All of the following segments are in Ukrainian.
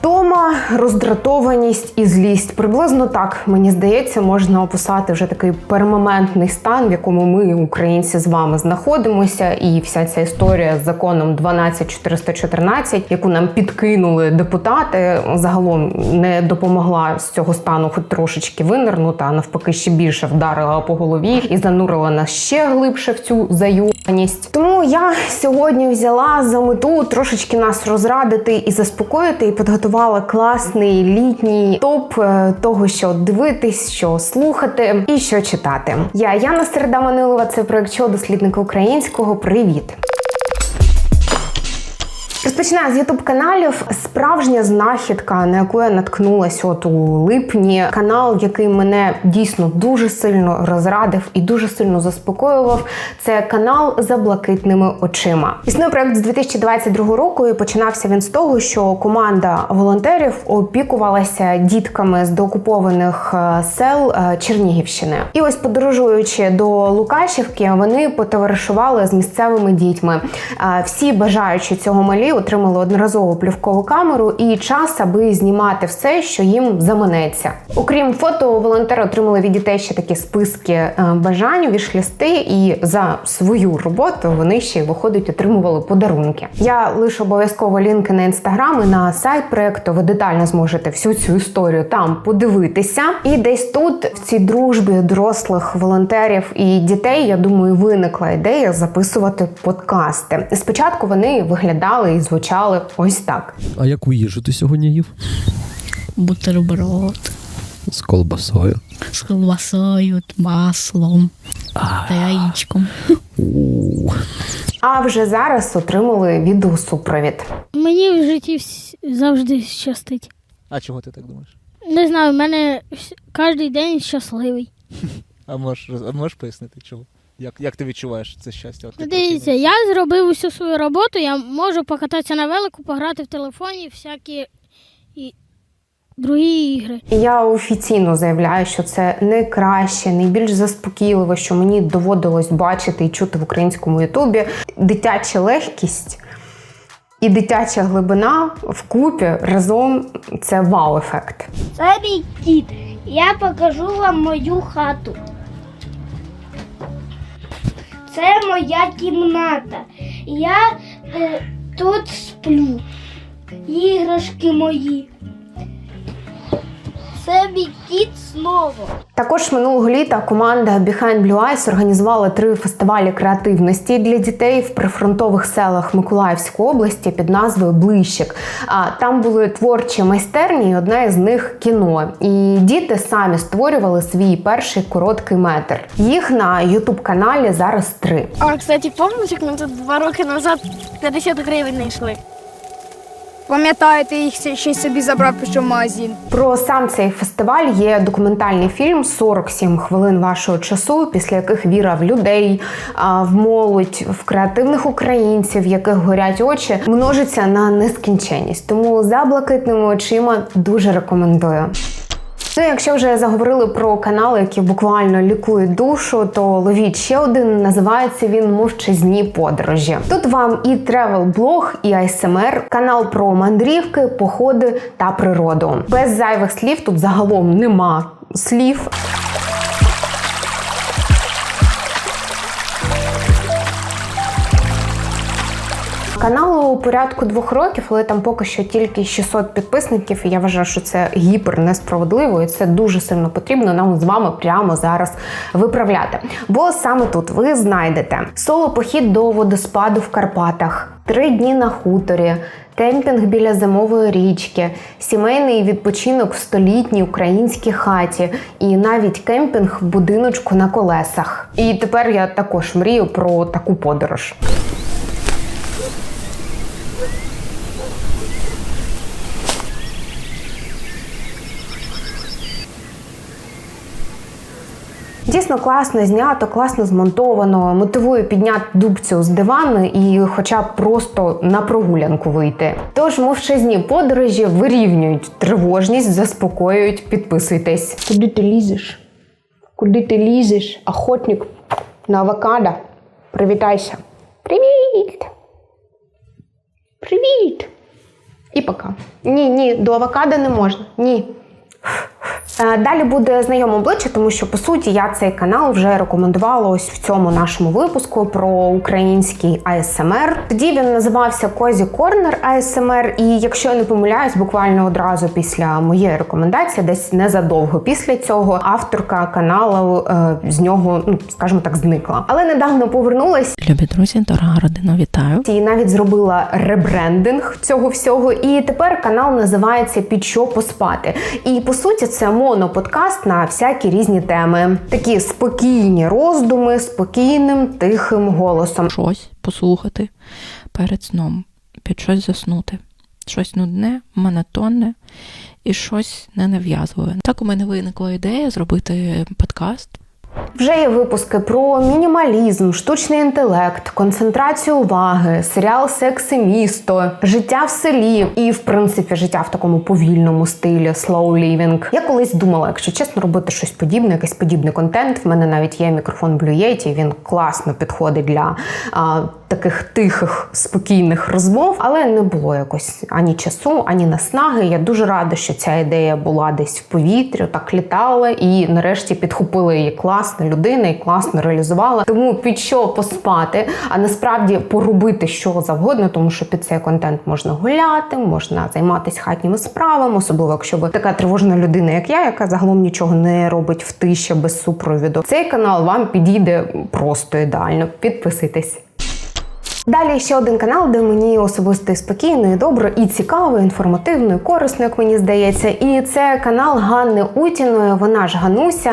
Втома, роздратованість і злість. Приблизно так мені здається, можна описати вже такий пермоментний стан, в якому ми, українці, з вами знаходимося, і вся ця історія з законом 12414, яку нам підкинули депутати, загалом не допомогла з цього стану, хоч трошечки винирнути, а навпаки, ще більше вдарила по голові і занурила нас ще глибше в цю заюбаність. Тому я сьогодні взяла за мету трошечки нас розрадити і заспокоїти, і підготувала класний літній топ е, того, що дивитись, що слухати і що читати. Я Яна Середа Манилова, це проект «Що дослідника українського. Привіт! Розпочинаю з ютуб каналів. Справжня знахідка, на яку я наткнулась от у липні. Канал, який мене дійсно дуже сильно розрадив і дуже сильно заспокоював. Це канал за блакитними очима. Існує проект з 2022 року. і Починався він з того, що команда волонтерів опікувалася дітками з деокупованих е, сел е, Чернігівщини. І ось подорожуючи до Лукашівки, вони потоваришували з місцевими дітьми. Е, Всі бажаючи цього малі отримали одноразову плівкову камеру і час, аби знімати все, що їм заманеться. Окрім фото, волонтери отримали від дітей ще такі списки е, бажань, вішлісти, і за свою роботу вони ще й виходить отримували подарунки. Я лише обов'язково лінки на інстаграм і на сайт проекту. Ви детально зможете всю цю історію там подивитися. І десь тут, в цій дружбі дорослих волонтерів і дітей, я думаю, виникла ідея записувати подкасти. Спочатку вони виглядали і звучали ось так. А яку їжу ти сьогодні їв? бутерброд З колбасою. з колбасою, маслом та яєчком. А вже зараз отримали відеосупровід. Мені в житті завжди щастить. А чого ти так думаєш? Не знаю, в мене кожен день щасливий. А можеш, а можеш пояснити чого? Як, як ти відчуваєш це щастя? От ти Дивіться, я зробив усю свою роботу, я можу покататися на велику, пограти в телефоні, всякі і другі ігри. Я офіційно заявляю, що це найкраще, найбільш заспокійливе, що мені доводилось бачити і чути в українському Ютубі. Дитяча легкість і дитяча глибина вкупі разом це вау-ефект. Це мій дід. Я покажу вам мою хату. Це моя кімната. Я е, тут сплю. Іграшки мої. Це мій дід знову. Також минулого літа команда Behind Blue Eyes організувала три фестивалі креативності для дітей в прифронтових селах Миколаївської області під назвою Блищик. А там були творчі майстерні, і одна із них кіно. І діти самі створювали свій перший короткий метр. Їх на Ютуб каналі зараз три. А, кстати, пам'ятаєш, як ми тут два роки назад 50 гривень знайшли? Пам'ятаєте, їх ще й собі забрав, пішов в магазин. Про сам цей фестиваль є документальний фільм «47 хвилин вашого часу, після яких віра в людей, в молодь, в креативних українців, в яких горять очі, множиться на нескінченність. Тому за блакитними очима дуже рекомендую. Ну, якщо вже заговорили про канали, які буквально лікують душу, то ловіть ще один. Називається він Мовчазні подорожі. Тут вам і тревел-блог, і АСМР, канал про мандрівки, походи та природу. Без зайвих слів тут загалом нема слів. Каналу у порядку двох років, але там поки що тільки 600 підписників. І я вважаю, що це гіпер несправедливо, і це дуже сильно потрібно нам з вами прямо зараз виправляти. Бо саме тут ви знайдете соло-похід до водоспаду в Карпатах, три дні на хуторі. Кемпінг біля зимової річки, сімейний відпочинок в столітній українській хаті, і навіть кемпінг в будиночку на колесах. І тепер я також мрію про таку подорож. Дійсно класно знято, класно змонтовано, мотивує підняти дубцю з дивану і, хоча б просто на прогулянку вийти. Тож мовчазні подорожі вирівнюють тривожність, заспокоюють. Підписуйтесь. Куди ти лізеш? Куди ти лізеш? Охотник на авокадо. Привітайся. Привіт! Привіт! І пока. Ні, ні, до авокадо не можна. Ні. Е, Далі буде знайоме обличчя, тому що по суті я цей канал вже рекомендувала ось в цьому нашому випуску про український АСМР. Тоді він називався Козі Корнер АСМР. І якщо я не помиляюсь, буквально одразу після моєї рекомендації, десь незадовго після цього, авторка каналу е, з нього, ну скажімо так, зникла. Але недавно повернулась Любі друзі, дорога родина, вітаю. і навіть зробила ребрендинг цього всього. І тепер канал називається Під що поспати. І по суті, це моноподкаст на всякі різні теми. Такі спокійні роздуми, спокійним тихим голосом. Щось послухати перед сном, під щось заснути. Щось нудне, монотонне і щось ненав'язливе. Так у мене виникла ідея зробити подкаст Вже є випуски про мінімалізм, штучний інтелект, концентрацію уваги, серіал Секс і місто, життя в селі і, в принципі, життя в такому повільному стилі slow living. Я колись думала, якщо чесно, робити щось подібне, якийсь подібний контент. В мене навіть є мікрофон Blue Yeti, він класно підходить для а, таких тихих, спокійних розмов, але не було якось ані часу, ані наснаги. Я дуже рада, що ця ідея була десь в повітрі, так літала, і нарешті підхопила її класна людина і класно реалізувала. Тому під що поспати, а насправді поробити що завгодно, тому що під цей контент можна гуляти, можна займатися хатніми справами, особливо якщо ви така тривожна людина, як я, яка загалом нічого не робить в тиші без супровіду. Цей канал вам підійде просто ідеально. Підписуйтесь. Далі ще один канал, де мені особисто і спокійно, і добре, і цікаво, і інформативно, і корисно, як мені здається. І це канал Ганни Утіної. Вона ж Гануся,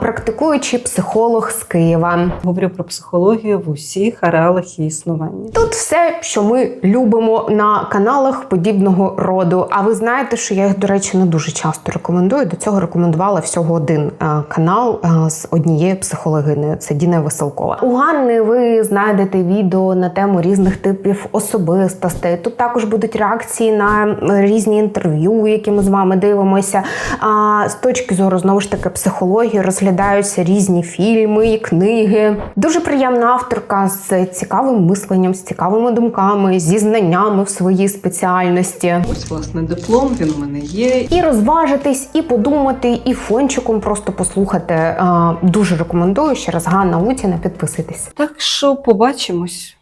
практикуючий психолог з Києва. Говорю про психологію в усіх ареалах її існування. Тут все, що ми любимо на каналах подібного роду. А ви знаєте, що я їх, до речі, не дуже часто рекомендую. До цього рекомендувала всього один канал з однією психологинею. Це Діна Веселкова. У Ганни ви знайдете відео на тему різних типів особистостей. Тут також будуть реакції на різні інтерв'ю, які ми з вами дивимося. А з точки зору знову ж таки психології розглядаються різні фільми і книги. Дуже приємна авторка з цікавим мисленням, з цікавими думками, зі знаннями в своїй спеціальності. Ось власне диплом, він у мене є. І розважитись, і подумати, і фончиком просто послухати. Дуже рекомендую ще раз Ганна Утіна. Підписуйтесь. Так що побачимось.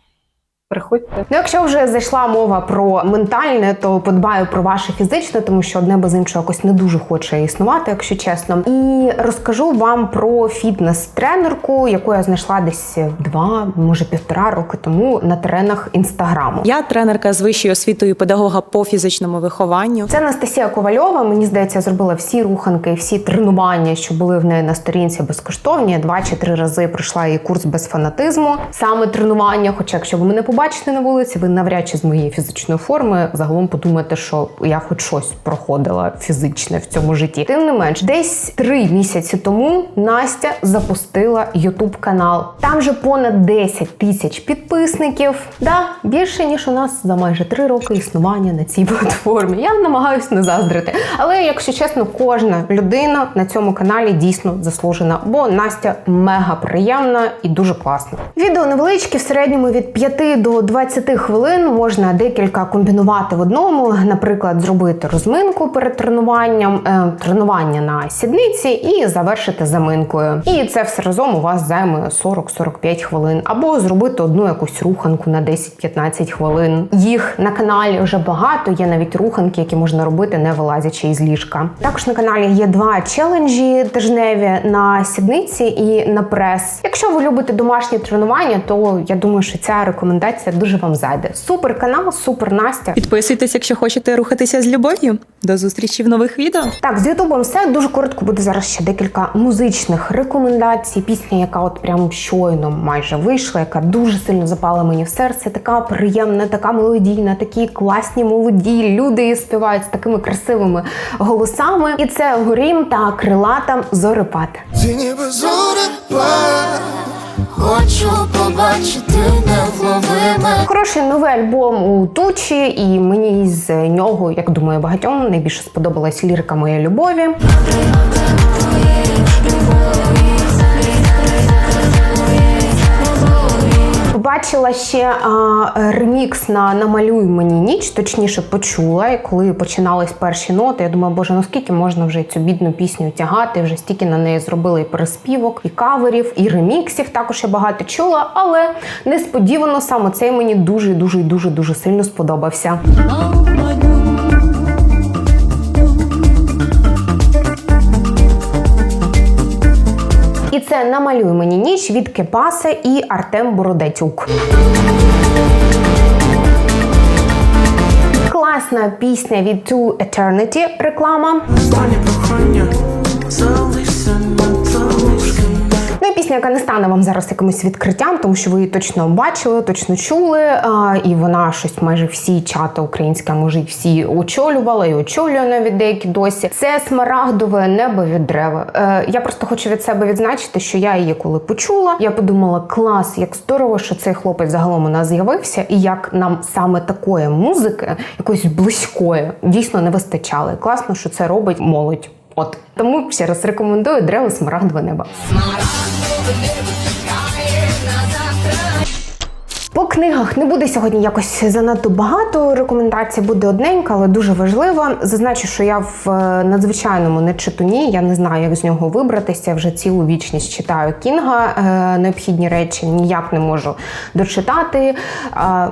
Приходьте. Ну, якщо вже зайшла мова про ментальне, то подбаю про ваше фізичне, тому що одне без іншого якось не дуже хоче існувати, якщо чесно. І розкажу вам про фітнес-тренерку, яку я знайшла десь два, може півтора роки тому на теренах інстаграму. Я тренерка з вищою освітою педагога по фізичному вихованню. Це Анастасія Ковальова. Мені здається, зробила всі руханки, всі тренування, що були в неї на сторінці безкоштовні. Два чи три рази пройшла її курс без фанатизму, саме тренування. Хоча, якщо ви мене побачите на вулиці, ви навряд чи з моєї фізичної форми загалом подумаєте, що я хоч щось проходила фізичне в цьому житті. Тим не менш, десь три місяці тому Настя запустила Ютуб канал. Там же понад 10 тисяч підписників. Да, більше ніж у нас за майже три роки існування на цій платформі. Я намагаюся не заздрити. Але якщо чесно, кожна людина на цьому каналі дійсно заслужена, бо Настя мега приємна і дуже класна. Відео невеличкі, в середньому від 5 до 20 хвилин можна декілька комбінувати в одному. Наприклад, зробити розминку перед тренуванням, е, тренування на сідниці і завершити заминкою. І це все разом у вас займе 40-45 хвилин, або зробити одну якусь руханку на 10-15 хвилин. Їх на каналі вже багато. Є навіть руханки, які можна робити, не вилазячи із ліжка. Також на каналі є два челенджі тижневі на сідниці і на прес. Якщо ви любите домашні тренування, то я думаю, що ця рекомендація дуже вам зайде. Супер канал, супер Настя. Підписуйтесь, якщо хочете рухатися з любов'ю. До зустрічі в нових відео. Так, з Ютубом все дуже коротко буде зараз ще декілька музичних рекомендацій. Пісня, яка от прям щойно майже вийшла, яка дуже сильно запала мені в серце. Така приємна, така мелодійна, такі класні молоді люди співають з такими красивими голосами. І це горім та крилата зорепад. Ти ніби Хочу побачити невловиме Хороший новий альбом у Тучі, і мені з нього, як думаю, багатьом найбільше сподобалась лірика моєї любові. Побачила ще а, ремікс на Намалюй мені ніч, точніше почула, і коли починались перші ноти. Я думаю, боже, ну можна вже цю бідну пісню тягати? Вже стільки на неї зробили і переспівок, і каверів, і реміксів. Також я багато чула, але несподівано саме цей мені дуже, дуже, дуже, дуже сильно сподобався. Це намалюй мені ніч від Кепаса і Артем Бородатюк. Класна пісня від To Eternity реклама. Ну і пісня, яка не стане вам зараз якимось відкриттям, тому що ви її точно бачили, точно чули. А, і вона щось майже всі чати українські, може й всі очолювала і очолює навіть деякі досі. Це смарагдове небо від дерева. Е, я просто хочу від себе відзначити, що я її коли почула, я подумала, клас, як здорово, що цей хлопець загалом у нас з'явився, і як нам саме такої музики, якоїсь близької, дійсно не вистачало. І класно, що це робить молодь. От тому ще раз рекомендую древо смарагдове небо. По книгах не буде сьогодні якось занадто багато рекомендацій, буде одненька, але дуже важлива. Зазначу, що я в е, надзвичайному нечитуні, я не знаю, як з нього вибратися. Я вже цілу вічність читаю Кінга. е, Необхідні речі ніяк не можу дочитати.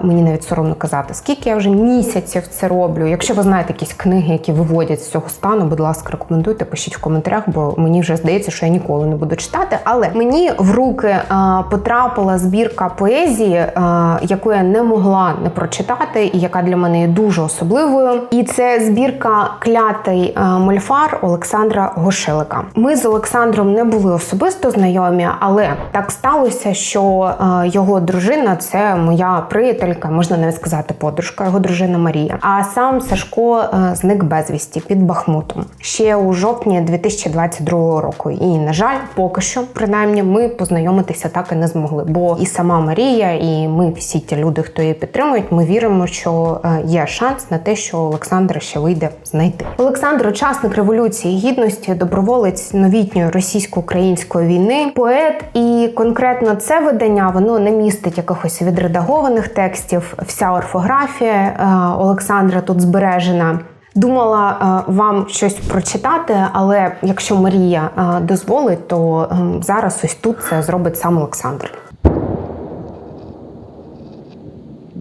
Мені навіть соромно казати, скільки я вже місяців це роблю. Якщо ви знаєте якісь книги, які виводять з цього стану, будь ласка, рекомендуйте, пишіть в коментарях, бо мені вже здається, що я ніколи не буду читати. Але мені в руки потрапила збірка поезії. А, яку я не могла не прочитати, і яка для мене є дуже особливою. І це збірка Клятий е, мольфар Олександра Гошелика. Ми з Олександром не були особисто знайомі, але так сталося, що е, його дружина це моя приятелька, можна навіть сказати, подружка, його дружина Марія. А сам Сашко е, зник безвісті під Бахмутом ще у жовтні 2022 року. І на жаль, поки що, принаймні, ми познайомитися так і не змогли. Бо і сама Марія, і ми всі ті люди, хто її підтримують, ми віримо, що е, є шанс на те, що Олександра ще вийде знайти. Олександр учасник революції гідності, доброволець новітньої російсько-української війни, поет. І конкретно це видання воно не містить якихось відредагованих текстів. Вся орфографія е, Олександра тут збережена. Думала е, вам щось прочитати, але якщо Марія дозволить, то е, зараз ось тут це зробить сам Олександр.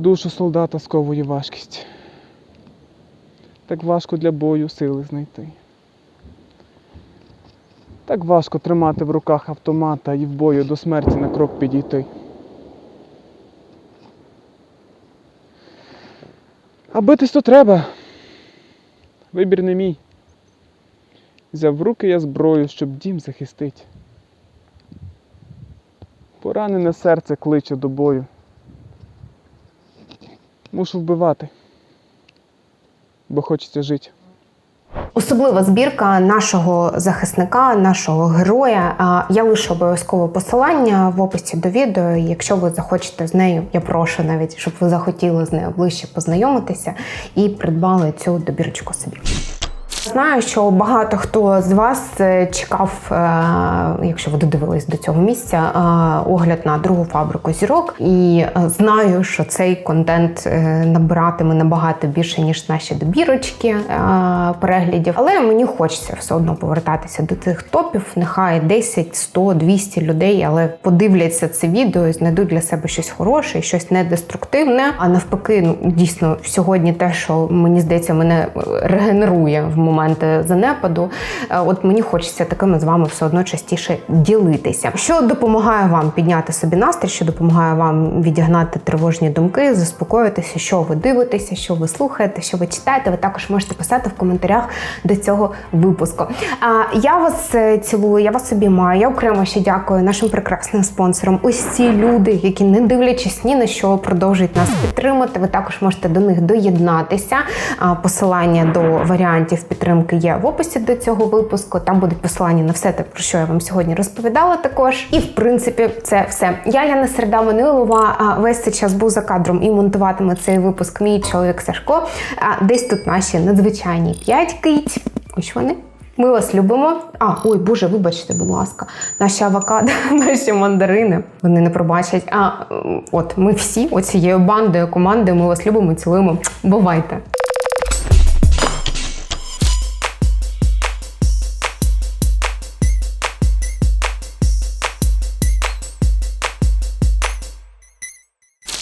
Душу солдата сковує важкість. Так важко для бою сили знайти. Так важко тримати в руках автомата і в бою до смерті на крок підійти. А битись то треба. Вибір не мій. Взяв в руки я зброю, щоб дім захистить. Поранене серце кличе до бою. Мушу вбивати, бо хочеться жити. Особлива збірка нашого захисника, нашого героя. Я лишу обов'язково посилання в описі до відео. Якщо ви захочете з нею, я прошу навіть, щоб ви захотіли з нею ближче познайомитися і придбали цю добірочку собі. Знаю, що багато хто з вас е, чекав, е, якщо ви додивились до цього місця, е, огляд на другу фабрику зірок. І знаю, що цей контент набиратиме набагато більше, ніж наші добірочки переглядів. Але мені хочеться все одно повертатися до тих топів. Нехай 10, 100, 200 людей, але подивляться це відео знайдуть для себе щось хороше, щось недеструктивне. А навпаки, ну дійсно сьогодні те, що мені здається, мене регенерує в моменти занепаду. Е, От мені хочеться такими з вами все одно частіше ділитися. Що допомагає вам підняти собі настрій, що допомагає вам відігнати тривожні думки, заспокоїтися, що ви дивитеся, що ви слухаєте, що ви читаєте. Ви також можете писати в коментарях до цього випуску. А я вас е, цілую, я вас обіймаю. Я окремо ще дякую нашим прекрасним спонсорам. Ось ці люди, які не дивлячись ні на що продовжують нас підтримати. Ви також можете до них доєднатися. Посилання до варіантів підтримки є в описі до цього випуску. Там будуть посилання на все те, про що я вам сьогодні розповідала. Також, і в принципі, це все. Я Яна Середа Манилова. Весь цей час був за кадром і монтуватиме цей випуск мій чоловік Сашко. А, Десь тут наші надзвичайні п'ять киць. Ось вони. Ми вас любимо. А, ой, Боже, вибачте, будь ласка, наші авокадо, наші мандарини. Вони не пробачать. А от ми всі, оцією бандою командою, ми вас любимо, цілуємо. Бувайте!